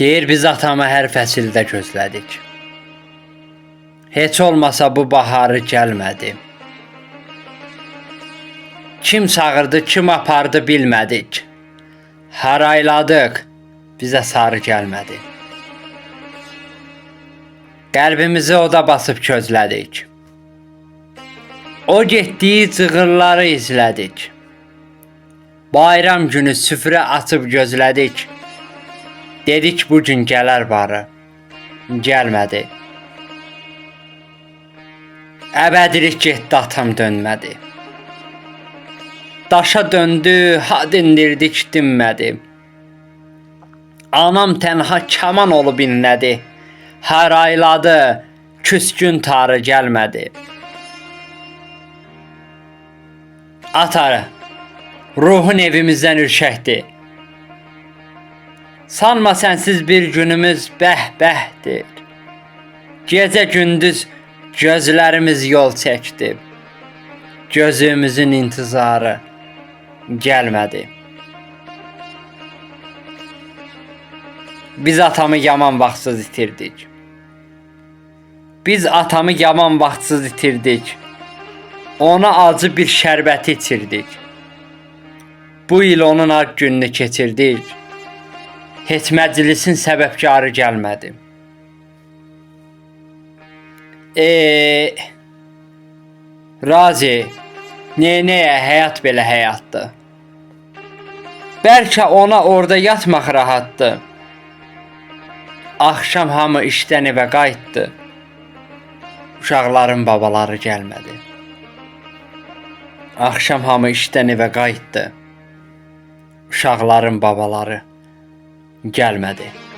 Deyir biz atamı hər fəsildə gözlədik. Heç olmasa bu baharı gəlmədi. Kim çağırdı, kim apardı bilmədik. Harayladıq, bizə sarı gəlmədi. Qəlbimizi oda basıb közlədik. O getdiyi cığırları izlədik. Bayram günü süfrə açıb gözlədik. Dedik bu gün gələr barı. Gəlmədi. Əbədilik getdi atam dönmədi. Daşa döndü, ha dindirdik dinmədi. Anam tənha kaman olub inlədi. Hər ayladı, küskün tarı gəlmədi. Atarı, ruhun evimizdən ürkəkdi. Sanma sənsiz bir günümüz bəh-bəhdir. Gecə gündüz gözlərimiz yol çəkdi. Gözümüzün intizarı gəlmədi. Biz atamı yaman vaxtsız itirdik. Biz atamı yaman vaxtsız itirdik. Ona acı bir şərbət içirdik. Bu il onun ad gününü keçirdik. Heç məclisin səbəbkarı gəlmədi. E Razi, neynəyə həyat belə həyatdır. Bəlkə ona orada yatmaq rahatdır. Axşam hamı işdən evə qayıtdı. Uşaqların babaları gəlmədi. Axşam hamı işdən evə qayıtdı. Uşaqların babaları gelmedi.''